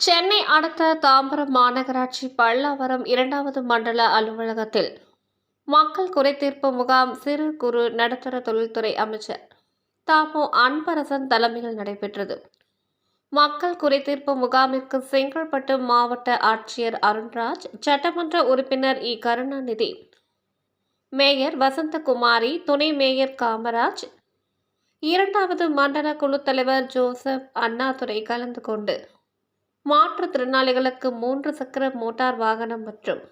சென்னை அடுத்த தாம்பரம் மாநகராட்சி பல்லாவரம் இரண்டாவது மண்டல அலுவலகத்தில் மக்கள் குறைதீர்ப்பு முகாம் சிறு குறு நடுத்தர தொழில்துறை அமைச்சர் தாமோ அன்பரசன் தலைமையில் நடைபெற்றது. மக்கள் குறைதீர்ப்பு முகாமிற்கு செங்கல்பட்டு மாவட்ட ஆட்சியர் அருண்ராஜ் சட்டமன்ற உறுப்பினர் இ. கருணாநிதி மேயர் வசந்தகுமாரி துணை மேயர் காமராஜ் இரண்டாவது மண்டல குழு தலைவர் ஜோசப் அண்ணாதுரை கலந்து கொண்டு மாற்றுத்திறனாளிகளுக்கு மூன்று சக்கர மோட்டார் வாகனம் மற்றும்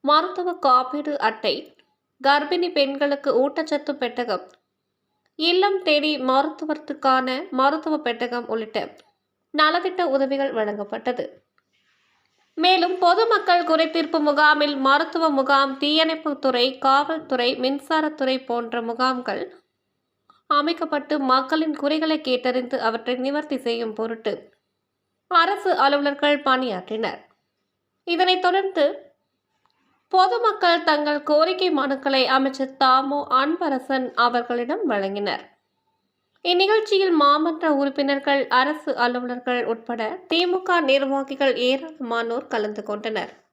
மருத்துவ காப்பீடு அட்டை கர்ப்பிணி பெண்களுக்கு ஊட்டச்சத்து பெட்டகம் இல்லம் தேடி மருத்துவத்துக்கான மருத்துவ பெட்டகம் உள்ளிட்ட நலத்திட்ட உதவிகள் வழங்கப்பட்டது. மேலும் பொதுமக்கள் குறைதீர்ப்பு முகாமில் மருத்துவ முகாம் தீயணைப்புத்துறை காவல்துறை மின்சாரத்துறை போன்ற முகாம்கள் அமைக்கப்பட்டு மக்களின் குறைகளை கேட்டறிந்து அவற்றை நிவர்த்தி செய்யும் பொருட்டு அரசு அலுவலர்கள் பணியாற்றினர். இதனைத் தொடர்ந்து பொதுமக்கள் தங்கள் கோரிக்கை மனுக்களை அமைச்சர் தாமோ அன்பரசன் அவர்களிடம் வழங்கினர். இந்நிகழ்ச்சியில் மாமன்ற உறுப்பினர்கள் அரசு அலுவலர்கள் உட்பட திமுக நிர்வாகிகள் ஏராளமானோர் கலந்து கொண்டனர்.